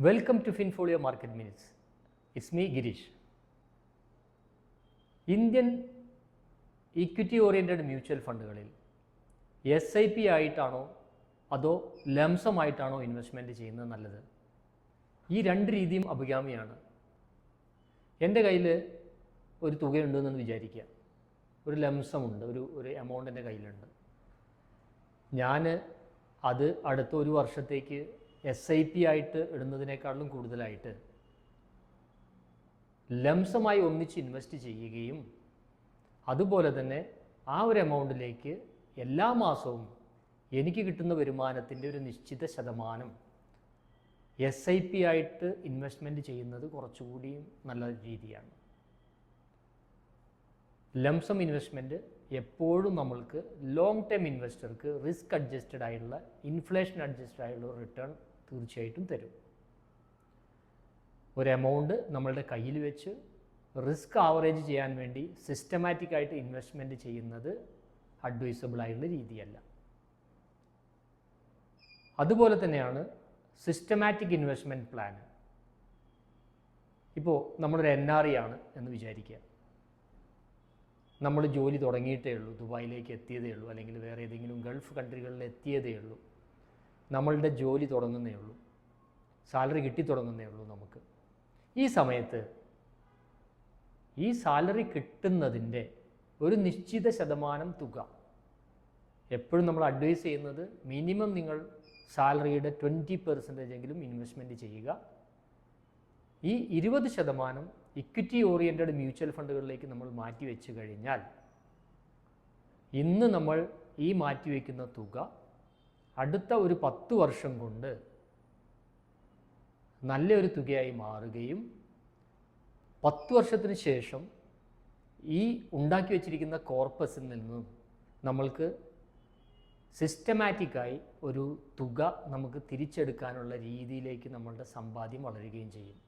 Welcome to Finfolio market minutes it's me Girish Indian equity oriented mutual ഫണ്ടുകളിൽ S I P ആയിട്ടാണോ അതോ ലംസമായിട്ടാണോ investment ചെയ്യുന്നത് നല്ലത്? ഈ രണ്ട് രീതിയും അഭികാമിയാണ്. എന്റെ കയ്യിൽ ഒരു തുകയുണ്ടെന്ന് വിചാരിക്കുക. ഒരു ലംസമുണ്ട് ഒരു ഒരു എമൗണ്ട് എന്റെ കയ്യിലുണ്ട്. ഞാൻ അത് അടുത്ത ഒരു വർഷത്തേക്ക് എസ് ഐ പി ആയിട്ട് ഇടുന്നതിനേക്കാളും കൂടുതലായിട്ട് ലംസമായി ഒന്നിച്ച് ഇൻവെസ്റ്റ് ചെയ്യുകയും അതുപോലെ തന്നെ ആ ഒരു എമൗണ്ടിലേക്ക് എല്ലാ മാസവും എനിക്ക് കിട്ടുന്ന വരുമാനത്തിന്റെ ഒരു നിശ്ചിത ശതമാനം എസ് ഐ പി ആയിട്ട് ഇൻവെസ്റ്റ്മെന്റ് ചെയ്യുന്നത് കുറച്ചുകൂടി നല്ല രീതിയാണ്. ലംസം ഇൻവെസ്റ്റ്മെന്റ് എപ്പോഴും നമ്മൾക്ക് ലോങ് ടേം ഇൻവെസ്റ്റർക്ക് റിസ്ക് അഡ്ജസ്റ്റഡ് ആയിട്ടുള്ള ഇൻഫ്ലേഷൻ അഡ്ജസ്റ്റഡ് ആയിട്ടുള്ള റിട്ടേൺ തീർച്ചയായിട്ടും തരും. ഒരു എമൗണ്ട് നമ്മളുടെ കയ്യിൽ വെച്ച് റിസ്ക് ആവറേജ് ചെയ്യാൻ വേണ്ടി സിസ്റ്റമാറ്റിക് ആയിട്ട് ഇൻവെസ്റ്റ്മെന്റ് ചെയ്യുന്നത് അഡ്വൈസബിൾ ആയിട്ടുള്ള രീതിയല്ല. അതുപോലെ തന്നെയാണ് സിസ്റ്റമാറ്റിക് ഇൻവെസ്റ്റ്മെന്റ് പ്ലാൻ ഇപ്പോൾ നമ്മളൊരു എൻ ആർ ഇ ആണ് എന്ന് വിചാരിക്കുക. നമ്മൾ ജോലി തുടങ്ങിയിട്ടേ ഉള്ളൂ. ദുബായിലേക്ക് എത്തിയതേ ഉള്ളൂ. അല്ലെങ്കിൽ വേറെ ഏതെങ്കിലും ഗൾഫ് കൺട്രികളിൽ എത്തിയതേ ഉള്ളൂ. നമ്മളുടെ ജോലി തുടങ്ങുന്നേ ഉള്ളൂ. സാലറി കിട്ടി തുടങ്ങുന്നേ ഉള്ളൂ നമുക്ക്. ഈ സമയത്ത് ഈ സാലറി കിട്ടുന്നതിന്റെ ഒരു നിശ്ചിത ശതമാനം തുക എപ്പോഴും നമ്മൾ അഡ്വൈസ് ചെയ്യുന്നത് മിനിമം നിങ്ങൾ സാലറിയുടെ ട്വന്റി പെർസെന്റേജ് എങ്കിലും ഇൻവെസ്റ്റ്മെന്റ് ചെയ്യുക. ഈ ഇരുപത് ശതമാനം ഇക്വിറ്റി ഓറിയന്റഡ് മ്യൂച്വൽ ഫണ്ടുകളിലേക്ക് നമ്മൾ മാറ്റി വെച്ച് കഴിഞ്ഞാൽ ഇന്ന് നമ്മൾ ഈ മാറ്റിവെക്കുന്ന തുക അടുത്ത ഒരു പത്ത് വർഷം കൊണ്ട് നല്ലൊരു തുകയായി മാറുകയും പത്ത് വർഷത്തിന് ശേഷം ഈ ഉണ്ടാക്കി വച്ചിരിക്കുന്ന കോർപ്പസിൽ നിന്നും നമ്മൾക്ക് സിസ്റ്റമാറ്റിക്കായി ഒരു തുക നമുക്ക് തിരിച്ചെടുക്കാനുള്ള രീതിയിലേക്ക് നമ്മളുടെ സമ്പാദ്യം വളരുകയും ചെയ്യും.